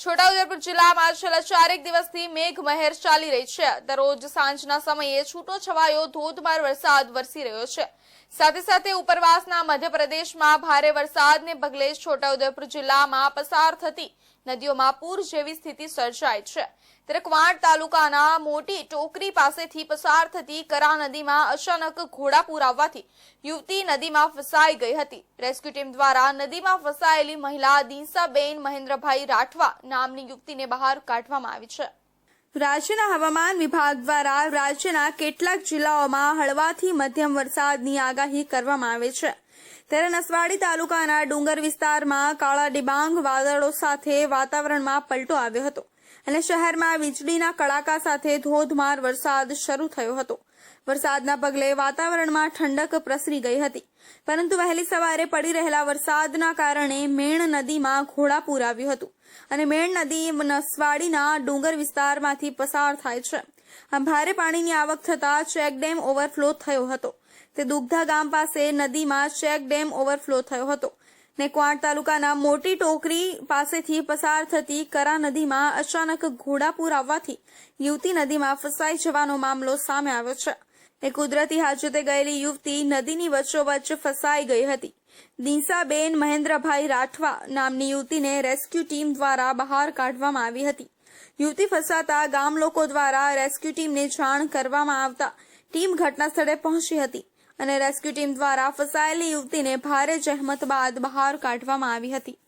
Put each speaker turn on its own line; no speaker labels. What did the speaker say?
છોટાઉદેપુર જિલ્લામાં છેલ્લા ચારેક દિવસથી મેઘ મહેર ચાલી રહી છે. દરરોજ સાંજના સમયે છૂટો છવાયો ધોધમાર વરસાદ વરસી રહ્યો છે. સાથે સાથે ઉપરવાસના મધ્યપ્રદેશમાં ભારે વરસાદને પગલે છોટાઉદેપુર જિલ્લામાં પસાર થતી નદીઓમાં પૂર જેવી સ્થિતિ સર્જાઈ છે. ત્યારે કવાંટ તાલુકાના મોટી ટોકરી પાસેથી પસાર થતી કરા નદીમાં અચાનક ઘોડાપૂર આવવાથી યુવતી નદીમાં ફસાઈ ગઈ હતી. રેસ્ક્યુ ટીમ દ્વારા નદીમાં ફસાયેલી મહિલા દિંસાબેન મહેન્દ્રભાઈ રાઠવા નામની યુવતીને બહાર કાઢવામાં આવી છે. રાજ્યના હવામાન વિભાગ દ્વારા રાજ્યના કેટલાક જિલ્લાઓમાં હળવાથી મધ્યમ વરસાદની આગાહી કરવામાં આવે છે. ત્યારે નસવાડી તાલુકાના ડુંગર વિસ્તારમાં કાળા ડિબાંગ વાદળો સાથે વાતાવરણમાં પલટો આવ્યો હતો અને શહેરમાં વીજળીના કડાકા સાથે ધોધમાર વરસાદ શરૂ થયો હતો. વરસાદના પગલે વાતાવરણમાં ઠંડક પ્રસરી ગઈ હતી. પરંતુ વહેલી સવારે પડી રહેલા વરસાદના કારણે મેણ નદીમાં ઘોડાપૂર આવ્યું હતું અને મેણ નદી નસવાડીના ડુંગર વિસ્તારમાંથી પસાર થાય છે. આમ ભારે પાણીની આવક થતા ચેકડેમ ઓવરફ્લો થયો હતો. તે દુગ્ધા ગામ પાસે નદીમાં ચેક ડેમ ઓવરફ્લો થયો હતો ને ક્વાંટ તાલુકાના મોટી ટોકરી પાસેથી પસાર થતી કરા નદીમાં અચાનક ઘોડાપુર આવવાથી યુવતી નદીમાં ફસાઈ જવાનો મામલો સામે આવ્યો છે. એ કુદરતી હાજતે ગયેલી યુવતી નદીની વચ્ચોવચ્ચ ફસાઈ ગઈ હતી. દિંસાબેન મહેન્દ્રભાઈ રાઠવા નામની યુવતીને રેસ્ક્યુ ટીમ દ્વારા બહાર કાઢવામાં આવી હતી. યુવતી ફસાતા ગામ લોકો દ્વારા રેસ્ક્યુ ટીમને જાણ કરવામાં આવતા. ટીમ ઘટના સ્થળે પહોંચી હતી અને રેસ્ક્યુ ટીમ દ્વારા ફસાયેલી યુવતીને ભારે જહેમત બાદ બહાર કાઢવામાં આવી હતી.